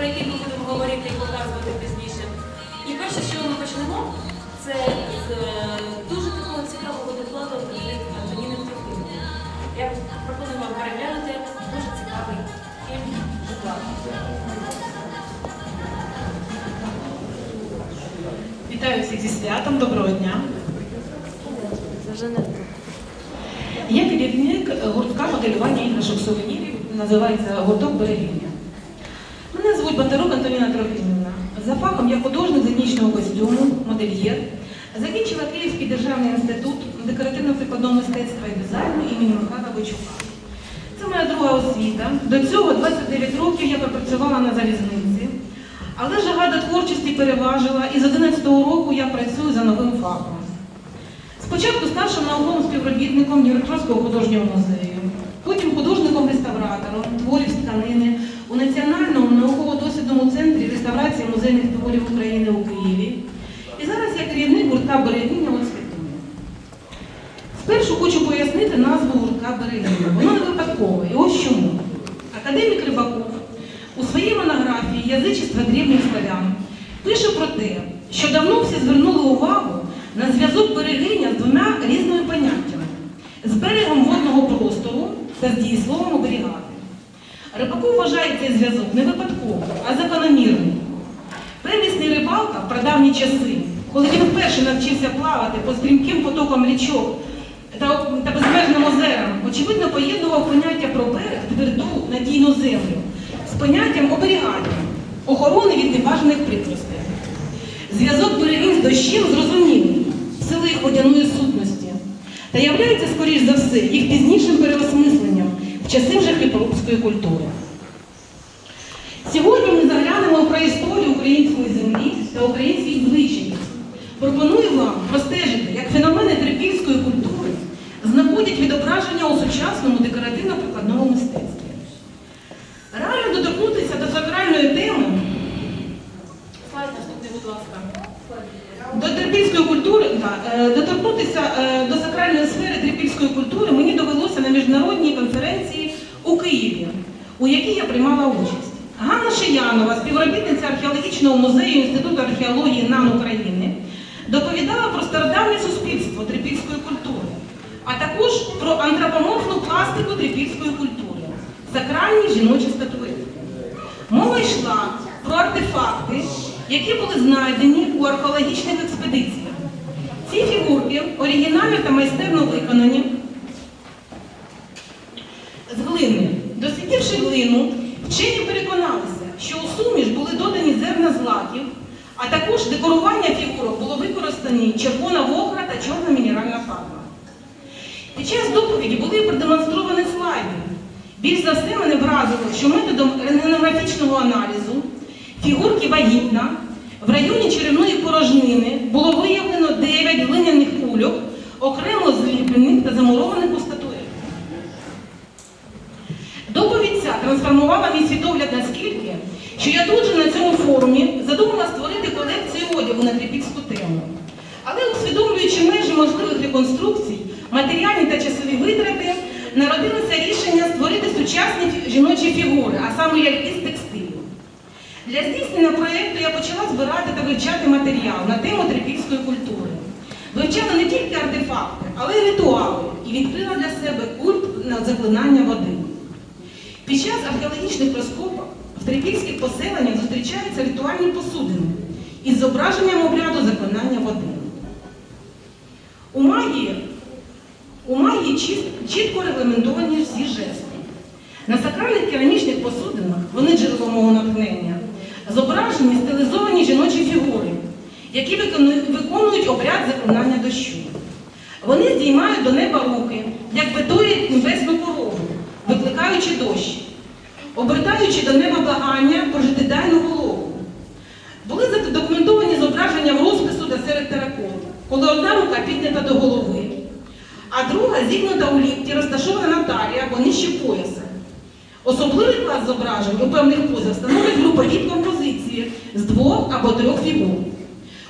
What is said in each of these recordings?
про який ми будемо говорити і показувати пізніше. І перше, що ми почнемо, це з е, дуже такого цікавого докладу від Антоніни Трохимової. Я пропоную вам переглянути дуже цікавий фільм доклад. Вітаю всіх зі святом, доброго дня. Я керівник гуртка моделювання іграшок сувенірів, називається гурток Берегиня. Звуть Бондарук Антоніна Трохимівна. За фахом я художник з етнічного костюму, модельєр. Закінчила Київський державний інститут декоративно-прикладного мистецтва і дизайну імені Михайла Бойчука. Це моя друга освіта. До цього 29 років я пропрацювала на залізниці. Але жага до творчості переважила, і з 11 року я працюю за новим фахом. Спочатку старшим науковим співробітником Дніпропетровського художнього музею, потім художником-реставратором творів тканини у Національному науково-дослідному центрі реставрації музейних творів України у Києві. І зараз я керівник гуртка Берегиня у Спершу хочу пояснити назву гуртка Берегиня. Воно не випадкове. І ось чому. Академік Рибаков у своїй монографії Язичество древніх славян пише про те, що давно всі звернули увагу на зв'язок берегиня з двома різними поняттями з берегом водного простору та з дієсловом оберігати. Вважає цей зв'язок не випадковим, а закономірним. Первісний рибалка в прадавні часи, коли він вперше навчився плавати по стрімким потокам річок та, та безмежним озерам, очевидно поєднував поняття про берег, тверду, надійну землю з поняттям оберігання, охорони від небажаних прикростей. Зв'язок берегів з дощем зрозумілий, сили їх водяної сутності, та являється, скоріш за все, їх пізнішим переосмисленням в часи вже хліборубської культури. Сьогодні ми заглянемо про історію української та українських звичаїв. Пропоную вам простежити, як феномени трипільської культури знаходять відображення у сучасному декоративно-прикладному мистецтві. Реально доторкнутися до сакральної теми Слайд наступний, будь ласка. до трипільської культури, да, е, доторкнутися е, до сакральної сфери трипільської культури мені довелося на міжнародній конференції у Києві, у якій я приймала участь. Ганна Шиянова, співробітниця археологічного музею Інституту археології НАН України, доповідала про стародавнє суспільство трипільської культури, а також про антропоморфну пластику трипільської культури, сакральні жіночі статуетки. Мова йшла про артефакти, які були знайдені у археологічних експедиціях. Ці фігурки оригінально та майстерно виконані вчені переконалися, що у суміш були додані зерна злаків, а також декорування фігурок було використані червона вохра та чорна мінеральна фарба. Під час доповіді були продемонстровані слайди. Більш за все мене вразило, що методом рентгенографічного аналізу фігурки вагітна в районі черевної порожнини було виявлено 9 глиняних кульок, окремо зліплених та замурованих у цьому задумала створити колекцію одягу на трипільську тему. Але усвідомлюючи межі можливих реконструкцій, матеріальні та часові витрати, народилося рішення створити сучасні жіночі фігури, а саме ляльки з текстилю. Для здійснення проєкту я почала збирати та вивчати матеріал на тему трипільської культури. Вивчала не тільки артефакти, але й ритуали і відкрила для себе культ на заклинання води. Під час археологічних розкопок в трипільських поселеннях зустрічаються ритуальні посудини із зображенням обряду заклинання води. У магії, у магії чіт- чітко регламентовані всі жести. На сакральних керамічних посудинах, вони джерело мого натхнення, зображені стилізовані жіночі фігури, які виконують обряд заклинання дощу. Вони здіймають до неба руки, як витують небесну корову, викликаючи дощ, обертаючи до неба благання про життєдайну голову. Були задокументовані зображення розпису та серед теракот, коли одна рука піднята до голови, а друга зігнута у лікті, розташована на талії або нижче пояса. Особливий клас зображень у певних позах становить групові композиції з двох або трьох фігур.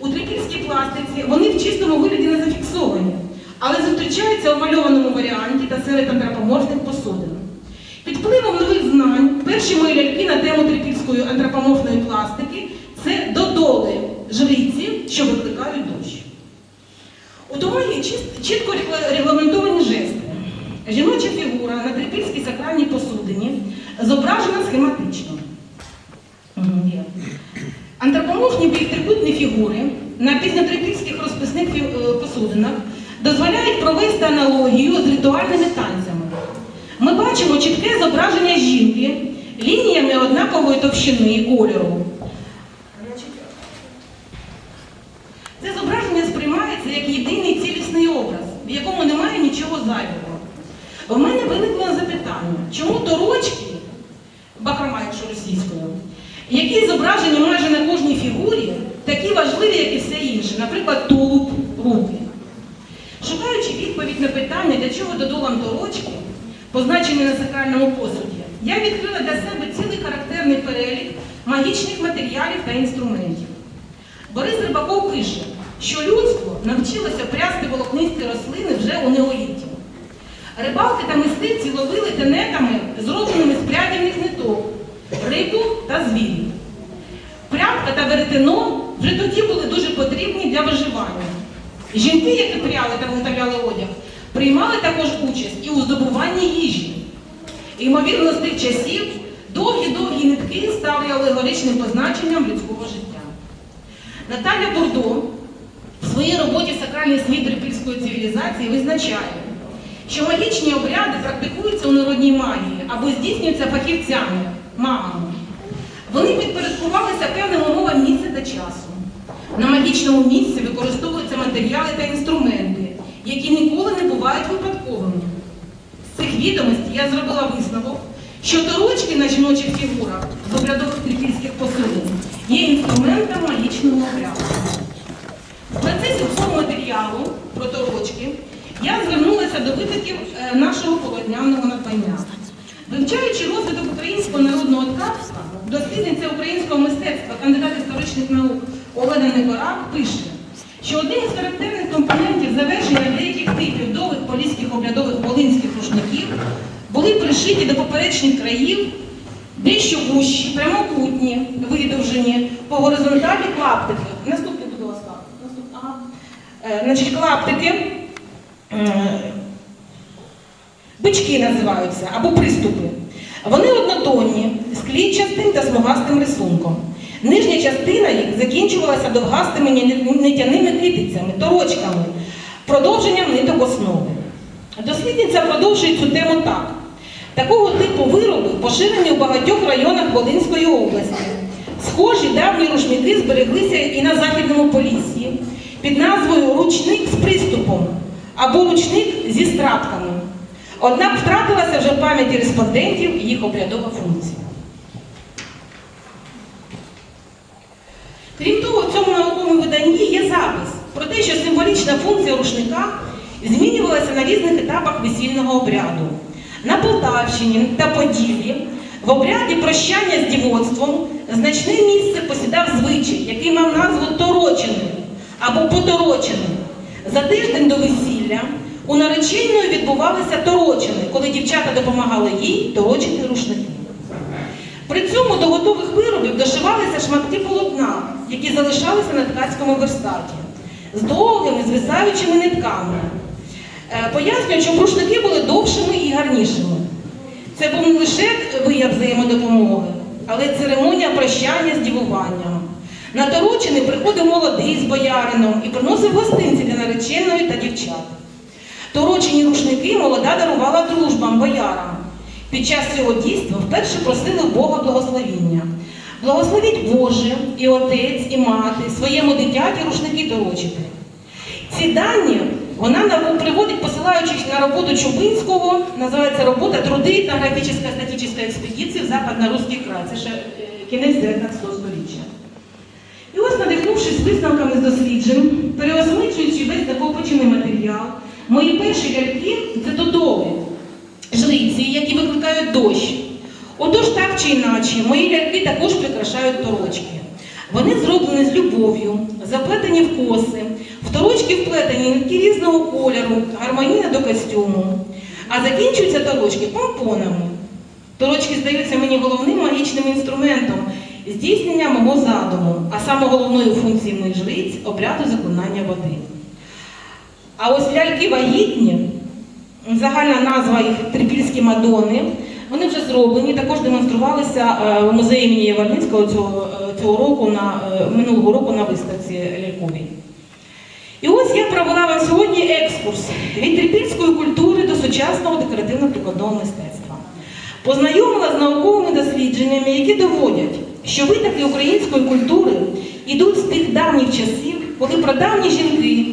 У трипільській пластиці вони в чистому вигляді не зафіксовані, але зустрічаються у мальованому варіанті та серед антропоморфних посудин. Під впливом нових знань перші мої ляльки на тему трипільської антропоморфної пластики це додоли жриці, що викликають дощ. У домі чітко регламентовані жести. Жіноча фігура на трипільській сакральній посудині зображена схематично. Антропоморфні трикутні фігури на пізнотрипільських розписних е, посудинах дозволяють провести аналогію з ритуальними танцями. Ми бачимо чітке зображення жінки лініями однакової товщини і кольору. Це зображення сприймається як єдиний цілісний образ, в якому немає нічого зайвого. У мене виникло запитання, чому торочки, бахрома, якщо російською, які зображені майже на кожній фігурі, такі важливі, як і все інше, наприклад, тулуб, руки. Шукаючи відповідь на питання, для чого додолам торочки, позначені на сакральному посуді, я відкрила для себе цілий характерний перелік магічних матеріалів та інструментів. Борис Рибаков пише, що людство навчилося прясти волокнисті рослини вже у неолітті. Рибалки та мисливці ловили тенетами, зробленими з прядівних ниток, рибу та звірів. Прядка та веретено вже тоді були дуже потрібні для виживання. Жінки, які пряли та виготовляли одяг, приймали також участь і у здобуванні їжі. Ймовірно, з тих часів довгі-довгі нитки стали алегоричним позначенням людського життя. Наталя Бурдо в своїй роботі Сакральний світ трипільської цивілізації визначає, що магічні обряди практикуються у народній магії або здійснюються фахівцями, мамами. Вони підпорядкувалися певним умовам місця та часу. На магічному місці використовуються матеріали та інструменти, які ніколи не бувають випадковими. З цих відомостей я зробила висновок, що торочки на жіночих фігурах з обрядових трипільських посудин є інструментом магічного обряду. В процесі цього матеріалу про торочки я звернулася до витоків е, нашого полотняного надбання. Вивчаючи розвиток українського народного ткацтва, дослідниця українського мистецтва, кандидат історичних наук Олена Негорак пише, що одним із характерних компонентів завершення деяких типів довгих поліських обрядових волинських рушників були пришиті до поперечних країв дещо вущі, прямокутні, видовжені по горизонталі клаптики. Наступний, будь ласка. Наступ... Ага. Е, значить, клаптики. е, Бички називаються або приступи. Вони однотонні, з клітчастим та смугастим рисунком. Нижня частина їх закінчувалася довгастими нитяними китицями, торочками, продовженням ниток основи. Дослідниця продовжує цю тему так. Такого типу вироби поширені в багатьох районах Волинської області. Схожі давні рушники збереглися і на Західному Поліссі під назвою ручник з приступом або ручник зі стратками. Однак втратилася вже в пам'яті респондентів їх обрядова функція. Крім в цьому науковому виданні є запис про те, що символічна функція рушника змінювалася на різних етапах весільного обряду. На Полтавщині та Поділлі в обряді прощання з дівоцтвом значне місце посідав звичай, який мав назву торочини або поторочини. За тиждень до весілля у нареченої відбувалися торочини, коли дівчата допомагали їй торочити рушники. При цьому до готових виробів дошивалися шматки полотна, які залишалися на ткацькому верстаті, з довгими звисаючими нитками. Е, Пояснюють, що рушники були довшими і гарнішими. Це був не лише вияв взаємодопомоги, але й церемонія прощання з дівуванням. На торочини приходив молодий з боярином і приносив гостинці для нареченої та дівчат. Торочені рушники молода дарувала дружбам, боярам. Під час цього дійства вперше просили Бога благословіння. Благословіть Боже, і отець, і мати своєму дитяті рушники торочити. Ці дані вона приводить, посилаючись на роботу Чубинського, називається робота Труди графічна статична експедиція в Западно-Руський край. Це ще е, кінець 19 століття. І ось, надихнувшись висновками з досліджень, переосмислюючи весь накопичений матеріал, мої перші ляльки це жриці, дощ. Отож, так чи інакше, мої ляльки також прикрашають торочки. Вони зроблені з любов'ю, заплетені в коси, в торочки вплетені нитки різного кольору, гармонійно до костюму. А закінчуються торочки помпонами. Торочки здаються мені головним магічним інструментом, здійснення мого задуму, а саме головною функцією моїх жриць обряду заклинання води. А ось ляльки вагітні, загальна назва їх трипільські мадони, вони вже зроблені, також демонструвалися е, в музеї імені Яворницького цього, е, цього року на е, минулого року на виставці ляльковій. І ось я провела вам сьогодні екскурс від трипільської культури до сучасного декоративно-прикладного мистецтва. Познайомила з науковими дослідженнями, які доводять, що витоки української культури йдуть з тих давніх часів, коли прадавні жінки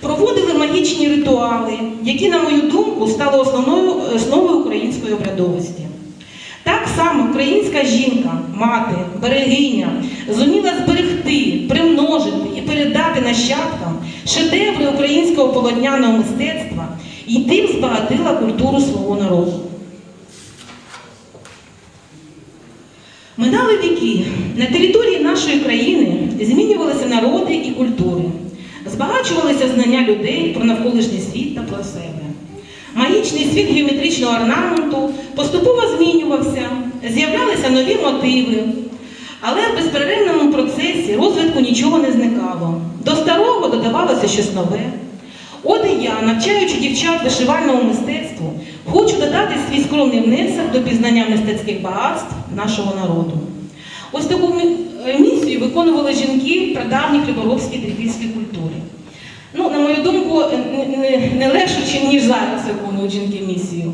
проводили магічні ритуали, які, на мою думку, стали основною основою української обрядовості. Так само українська жінка, мати, берегиня зуміла зберегти, примножити і передати нащадкам шедеври українського полотняного мистецтва і тим збагатила культуру свого народу. Минали віки. На території нашої країни змінювалися народи і культури, збагачувалися знання людей про навколишній світ та про себе. Магічний світ геометричного орнаменту поступово змінювався, з'являлися нові мотиви, але в безперервному процесі розвитку нічого не зникало. До старого додавалося щось нове. От і я, навчаючи дівчат вишивальному мистецтву, хочу додати свій скромний внесок до пізнання мистецьких багатств нашого народу. Ось таку мі- е, виконували жінки в прадавній хліборобській трипільській культурі. Ну, на мою думку, не- легше, ніж зараз виконують жінки місію.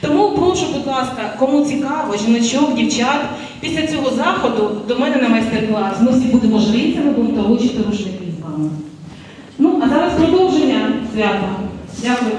Тому прошу, будь ласка, кому цікаво, жіночок, дівчат, після цього заходу до мене на майстер-клас. Ми всі будемо жрицями, будемо толочити рушники з вами. Ну, а зараз продовження свята. Дякую.